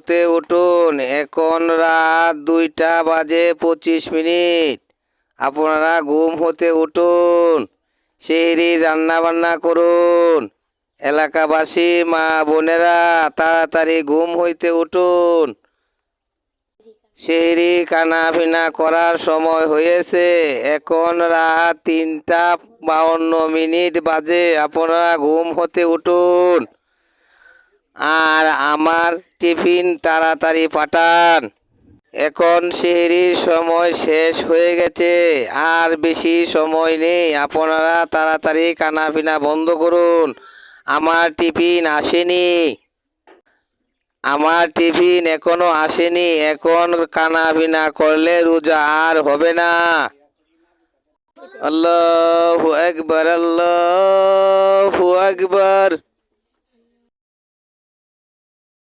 হতে উঠুন। এখন রাত দুইটা বাজে পঁচিশ মিনিট। আপনারা ঘুম হতে উঠুন। সেহরি রান্না বান্না করুন। এলাকাবাসী, মা বোনেরা, তাড়াতাড়ি ঘুম হইতে উঠুন। সেহরি খানা পিনা করার সময় হয়েছে। এখন রাত তিনটা বাউন্ন মিনিট বাজে। আপনারা ঘুম হতে উঠুন। আর আমার টিফিন তাড়াতাড়ি পাঠান। এখন সেহরির সময় শেষ হয়ে গেছে, আর বেশি সময় নেই। আপনারা তাড়াতাড়ি কানাপিনা বন্ধ করুন। আমার টিফিন আসেনি। আমার টিফিন এখনও আসেনি। এখন কানাপিনা করলে রোজা আর হবে না। আল্লাহু আকবার আল্লাহু আকবার।